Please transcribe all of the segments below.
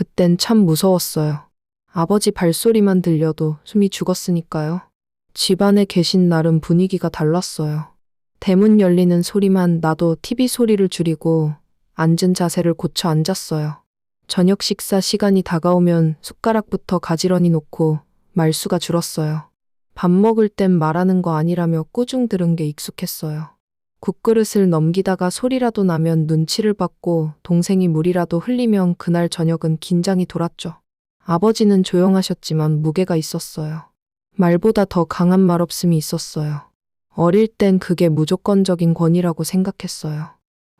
그땐 참 무서웠어요. 아버지 발소리만 들려도 숨이 죽었으니까요. 집안에 계신 날은 분위기가 달랐어요. 대문 열리는 소리만 나도 TV 소리를 줄이고 앉은 자세를 고쳐 앉았어요. 저녁 식사 시간이 다가오면 숟가락부터 가지런히 놓고 말수가 줄었어요. 밥 먹을 땐 말하는 거 아니라며 꾸중 들은 게 익숙했어요. 국그릇을 넘기다가 소리라도 나면 눈치를 받고 동생이 물이라도 흘리면 그날 저녁은 긴장이 돌았죠. 아버지는 조용하셨지만 무게가 있었어요. 말보다 더 강한 말없음이 있었어요. 어릴 땐 그게 무조건적인 권위라고 생각했어요.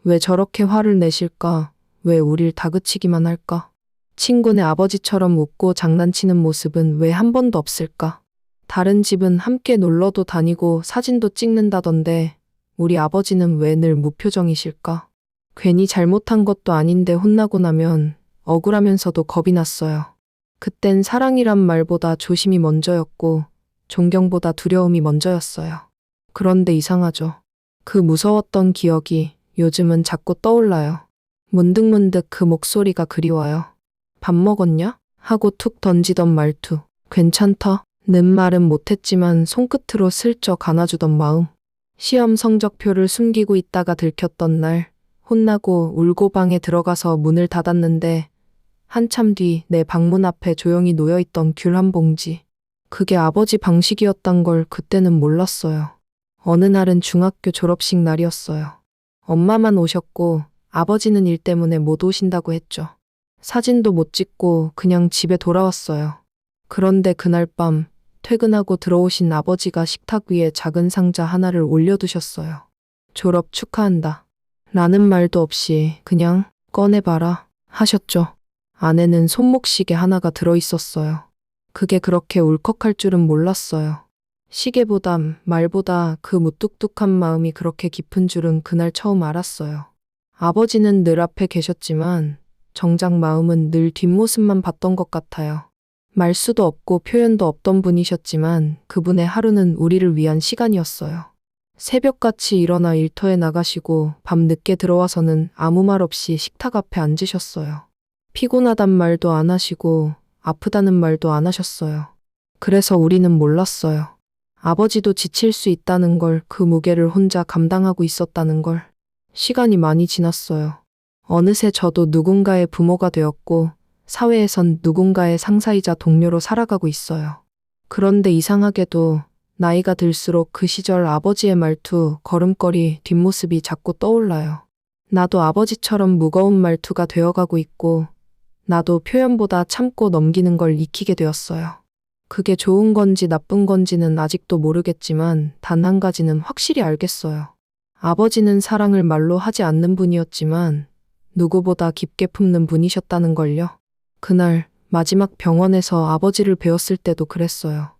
왜 저렇게 화를 내실까? 왜 우릴 다그치기만 할까? 친구네 아버지처럼 웃고 장난치는 모습은 왜 한 번도 없을까? 다른 집은 함께 놀러도 다니고 사진도 찍는다던데 우리 아버지는 왜 늘 무표정이실까? 괜히 잘못한 것도 아닌데 혼나고 나면 억울하면서도 겁이 났어요. 그땐 사랑이란 말보다 조심이 먼저였고 존경보다 두려움이 먼저였어요. 그런데 이상하죠. 그 무서웠던 기억이 요즘은 자꾸 떠올라요. 문득문득 그 목소리가 그리워요. 밥 먹었냐? 하고 툭 던지던 말투. 괜찮다. 는 말은 못했지만 손끝으로 슬쩍 안아주던 마음. 시험 성적표를 숨기고 있다가 들켰던 날, 혼나고 울고 방에 들어가서 문을 닫았는데, 한참 뒤 내 방문 앞에 조용히 놓여있던 귤 한 봉지. 그게 아버지 방식이었단 걸 그때는 몰랐어요. 어느 날은 중학교 졸업식 날이었어요. 엄마만 오셨고, 아버지는 일 때문에 못 오신다고 했죠. 사진도 못 찍고 그냥 집에 돌아왔어요. 그런데 그날 밤 퇴근하고 들어오신 아버지가 식탁 위에 작은 상자 하나를 올려두셨어요. 졸업 축하한다. 라는 말도 없이 그냥 꺼내봐라 하셨죠. 안에는 손목시계 하나가 들어있었어요. 그게 그렇게 울컥할 줄은 몰랐어요. 시계보다 말보다 그 무뚝뚝한 마음이 그렇게 깊은 줄은 그날 처음 알았어요. 아버지는 늘 앞에 계셨지만 정작 마음은 늘 뒷모습만 봤던 것 같아요. 말수도 없고 표현도 없던 분이셨지만 그분의 하루는 우리를 위한 시간이었어요. 새벽같이 일어나 일터에 나가시고 밤 늦게 들어와서는 아무 말 없이 식탁 앞에 앉으셨어요. 피곤하단 말도 안 하시고 아프다는 말도 안 하셨어요. 그래서 우리는 몰랐어요. 아버지도 지칠 수 있다는 걸 그 무게를 혼자 감당하고 있었다는 걸. 시간이 많이 지났어요. 어느새 저도 누군가의 부모가 되었고 사회에선 누군가의 상사이자 동료로 살아가고 있어요. 그런데 이상하게도 나이가 들수록 그 시절 아버지의 말투, 걸음걸이, 뒷모습이 자꾸 떠올라요. 나도 아버지처럼 무거운 말투가 되어가고 있고, 나도 표현보다 참고 넘기는 걸 익히게 되었어요. 그게 좋은 건지 나쁜 건지는 아직도 모르겠지만, 단 한 가지는 확실히 알겠어요. 아버지는 사랑을 말로 하지 않는 분이었지만, 누구보다 깊게 품는 분이셨다는 걸요. 그날 마지막 병원에서 아버지를 배웠을 때도 그랬어요.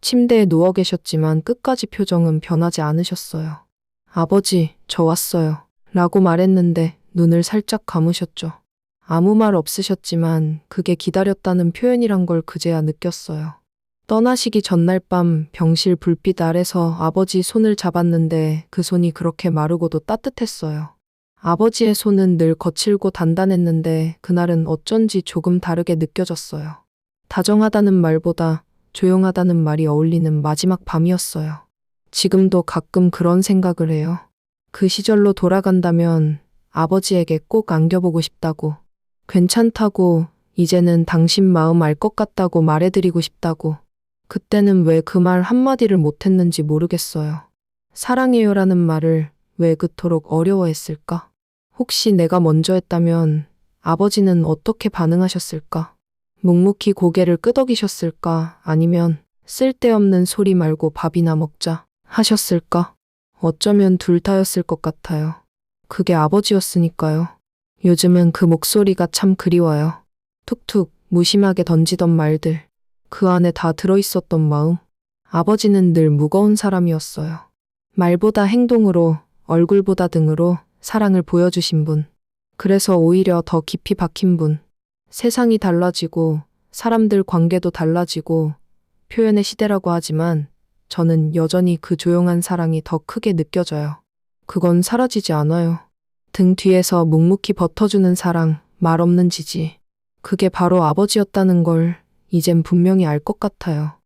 침대에 누워 계셨지만 끝까지 표정은 변하지 않으셨어요. 아버지, 저 왔어요. 라고 말했는데 눈을 살짝 감으셨죠. 아무 말 없으셨지만 그게 기다렸다는 표현이란 걸 그제야 느꼈어요. 떠나시기 전날 밤 병실 불빛 아래서 아버지 손을 잡았는데 그 손이 그렇게 마르고도 따뜻했어요. 아버지의 손은 늘 거칠고 단단했는데 그날은 어쩐지 조금 다르게 느껴졌어요. 다정하다는 말보다 조용하다는 말이 어울리는 마지막 밤이었어요. 지금도 가끔 그런 생각을 해요. 그 시절로 돌아간다면 아버지에게 꼭 안겨보고 싶다고. 괜찮다고, 이제는 당신 마음 알 것 같다고 말해드리고 싶다고. 그때는 왜 그 말 한마디를 못했는지 모르겠어요. 사랑해요라는 말을 왜 그토록 어려워했을까? 혹시 내가 먼저 했다면 아버지는 어떻게 반응하셨을까? 묵묵히 고개를 끄덕이셨을까? 아니면 쓸데없는 소리 말고 밥이나 먹자 하셨을까? 어쩌면 둘 다였을 것 같아요. 그게 아버지였으니까요. 요즘은 그 목소리가 참 그리워요. 툭툭 무심하게 던지던 말들. 그 안에 다 들어있었던 마음. 아버지는 늘 무거운 사람이었어요. 말보다 행동으로, 얼굴보다 등으로 사랑을 보여주신 분. 그래서 오히려 더 깊이 박힌 분. 세상이 달라지고, 사람들 관계도 달라지고, 표현의 시대라고 하지만, 저는 여전히 그 조용한 사랑이 더 크게 느껴져요. 그건 사라지지 않아요. 등 뒤에서 묵묵히 버텨주는 사랑, 말 없는 지지. 그게 바로 아버지였다는 걸 이젠 분명히 알 것 같아요.